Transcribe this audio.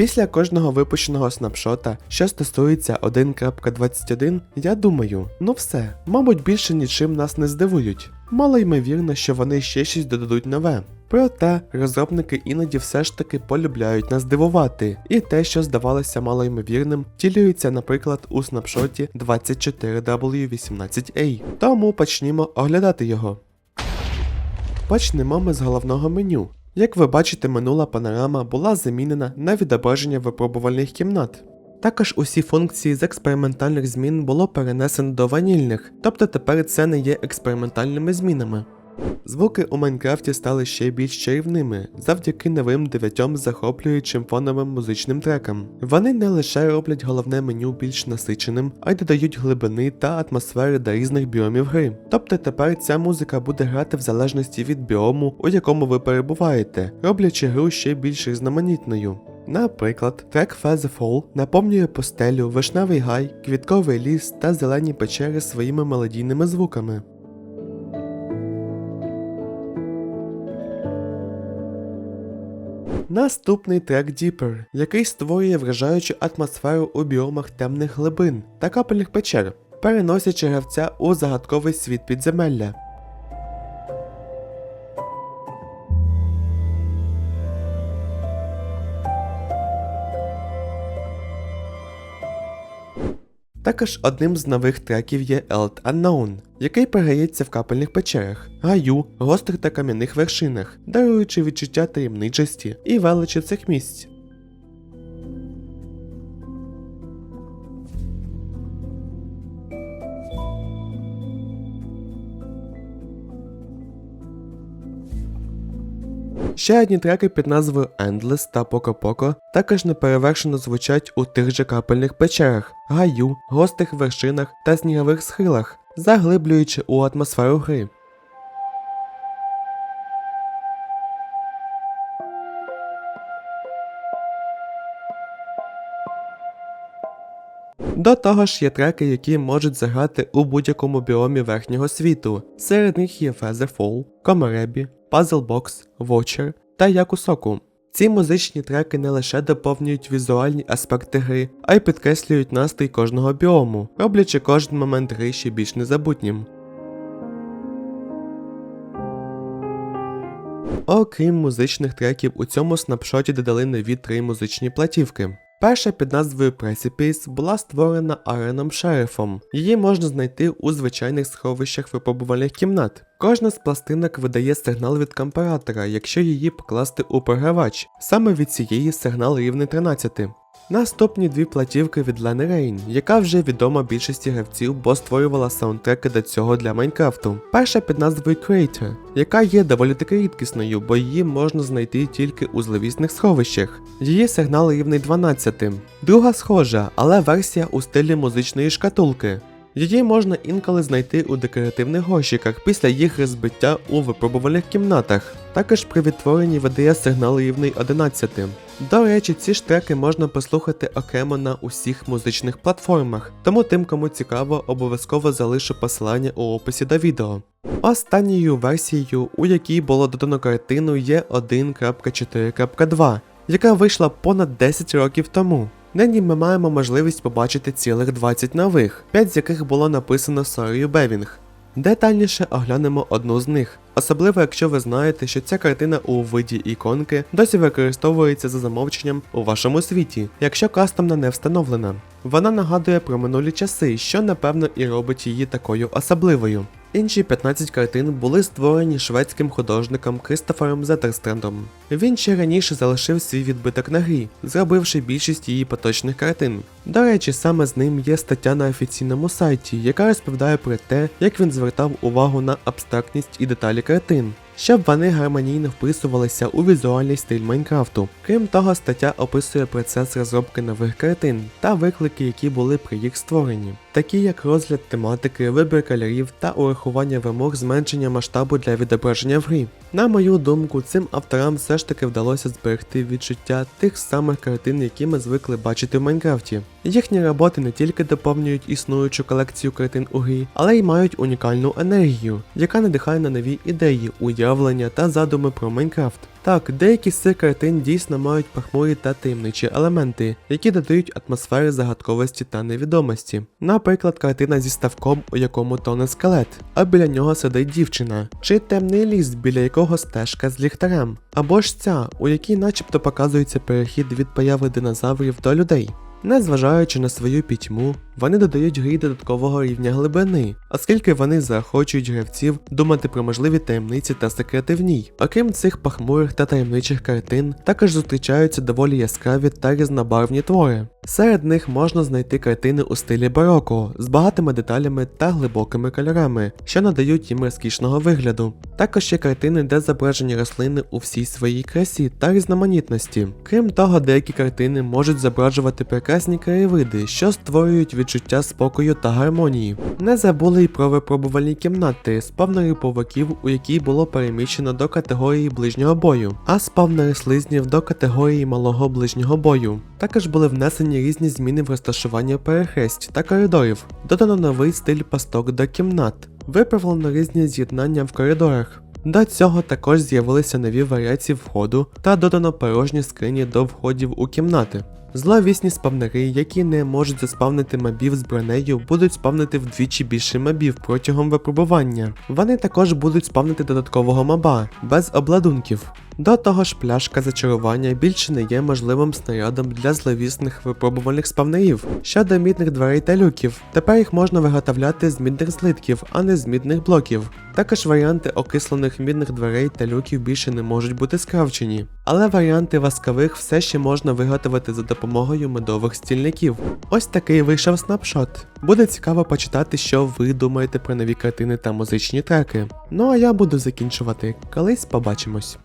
Після кожного випущеного снапшота, що стосується 1.21, я думаю, ну все, мабуть, більше нічим нас не здивують. Мало ймовірно, що вони ще щось додадуть нове. Проте розробники іноді все ж таки полюбляють нас дивувати, і те, що здавалося малоймовірним, втілюється, наприклад, у снапшоті 24W18A. Тому почнімо оглядати його. Почнемо ми з головного меню. Як ви бачите, минула панорама була замінена на відображення випробувальних кімнат. Також усі функції з експериментальних змін було перенесено до ванільних, тобто тепер це не є експериментальними змінами. Звуки у Майнкрафті стали ще більш чарівними завдяки новим дев'ятьом захоплюючим фоновим музичним трекам. Вони не лише роблять головне меню більш насиченим, а й додають глибини та атмосфери до різних біомів гри. Тобто тепер ця музика буде грати в залежності від біому, у якому ви перебуваєте, роблячи гру ще більш різноманітною. Наприклад, трек Feather Fall наповнює постелю, вишневий гай, квітковий ліс та зелені печери своїми мелодійними звуками. Наступний трек Deeper, який створює вражаючу атмосферу у біомах темних глибин та капельних печер, переносячи гравця у загадковий світ підземелля. Також одним з нових треків є Eld Unknown, який перегається в капельних печерах, гаю, гострих та кам'яних вершинах, даруючи відчуття таємничості і величі цих місць. Ще одні треки під назвою Endless та Poco Poco також неперевершено звучать у тих же капельних печерах, гаю, гострих вершинах та снігових схилах, заглиблюючи у атмосферу гри. До того ж є треки, які можуть заграти у будь-якому біомі верхнього світу. Серед них є Featherfall, Puzzle Box, Watcher та Якусоку. Ці музичні треки не лише доповнюють візуальні аспекти гри, а й підкреслюють настрій кожного біому, роблячи кожен момент гри ще більш незабутнім. Окрім музичних треків, у цьому снапшоті додали нові три музичні платівки. Перша під назвою Precipice була створена Ареном Шерифом. Її можна знайти у звичайних сховищах випробувальних кімнат. Кожна з пластинок видає сигнал від компаратора, якщо її покласти у програвач. Саме від цієї сигнал рівний 13. Наступні дві платівки від Лени Рейн, яка вже відома більшості гравців, бо створювала саундтреки до цього для Майнкрафту. Перша під назвою Creator, яка є доволі таки рідкісною, бо її можна знайти тільки у зловісних сховищах. Її сигнал рівний 12. Друга схожа, але версія у стилі музичної шкатулки. Її можна інколи знайти у декоративних горщиках після їх розбиття у випробувальних кімнатах. Також при відтворенні видає сигнал рівний 11. До речі, ці ж треки можна послухати окремо на усіх музичних платформах, тому тим, кому цікаво, обов'язково залишу посилання у описі до відео. Останньою версією, у якій було додано картину, є 1.4.2, яка вийшла понад 10 років тому. Нині ми маємо можливість побачити цілих 20 нових, 5 з яких було написано Сорою Бевінг. Детальніше оглянемо одну з них, особливо якщо ви знаєте, що ця картина у виді іконки досі використовується за замовченням у вашому світі, якщо кастомна не встановлена. Вона нагадує про минулі часи, що напевно і робить її такою особливою. Інші 15 картин були створені шведським художником Кристофером Зетерстрендом. Він ще раніше залишив свій відбиток на грі, зробивши більшість її поточних картин. До речі, саме з ним є стаття на офіційному сайті, яка розповідає про те, як він звертав увагу на абстрактність і деталі картин. Щоб вони гармонійно вписувалися у візуальний стиль Майнкрафту. Крім того, стаття описує процес розробки нових картин та виклики, які були при їх створенні, такі як розгляд тематики, вибір кольорів та урахування вимог зменшення масштабу для відображення в грі. На мою думку, цим авторам все ж таки вдалося зберегти відчуття тих самих картин, які ми звикли бачити в Майнкрафті. Їхні роботи не тільки доповнюють існуючу колекцію картин у грі, але й мають унікальну енергію, яка надихає на нові ідеї, уявлення та задуми про Майнкрафт. Так, деякі з цих картин дійсно мають пахмурі та таємничі елементи, які додають атмосфери загадковості та невідомості. Наприклад, картина зі ставком, у якому тоне скелет, а біля нього сидить дівчина, чи темний ліс, біля якого стежка з ліхтарем, або ж ця, у якій начебто показується перехід від появи динозаврів до людей. Незважаючи на свою пітьму, вони додають грі додаткового рівня глибини, оскільки вони заохочують гравців думати про можливі таємниці та секрети в ній. Окрім цих пахмурих та таємничих картин, також зустрічаються доволі яскраві та різнобарвні твори. Серед них можна знайти картини у стилі бароко з багатими деталями та глибокими кольорами, що надають їм розкішного вигляду. Також є картини, де зображені рослини у всій своїй красі та різноманітності. Крім того, деякі картини можуть зображувати прекрасні краєвиди, що створюють відчуття спокою та гармонії. Не забули й про випробувальні кімнати, спавнери поваків, у якій було переміщено до категорії ближнього бою, а спавнери слизнів до категорії малого ближнього бою. Також були внесені різні зміни в розташування перехресть та коридорів. Додано новий стиль пасток до кімнат, виправлено різні з'єднання в коридорах. До цього також з'явилися нові варіації входу та додано порожні скрині до входів у кімнати. Зловісні спавнери, які не можуть заспавнити мобів з бронею, будуть спавнити вдвічі більше мобів протягом випробування. Вони також будуть спавнити додаткового моба без обладунків. До того ж, пляшка зачарування більше не є можливим снарядом для зловісних випробувальних спавнерів. Щодо мідних дверей та люків, тепер їх можна виготовляти з мідних злитків, а не з мідних блоків. Також варіанти окислених мідних дверей та люків більше не можуть бути скравчені. Але варіанти васкових все ще можна виготовити за допомогою медових стільників. Ось такий вийшов снапшот. Буде цікаво почитати, що ви думаєте про нові картини та музичні треки. Ну а я буду закінчувати. Колись побачимось.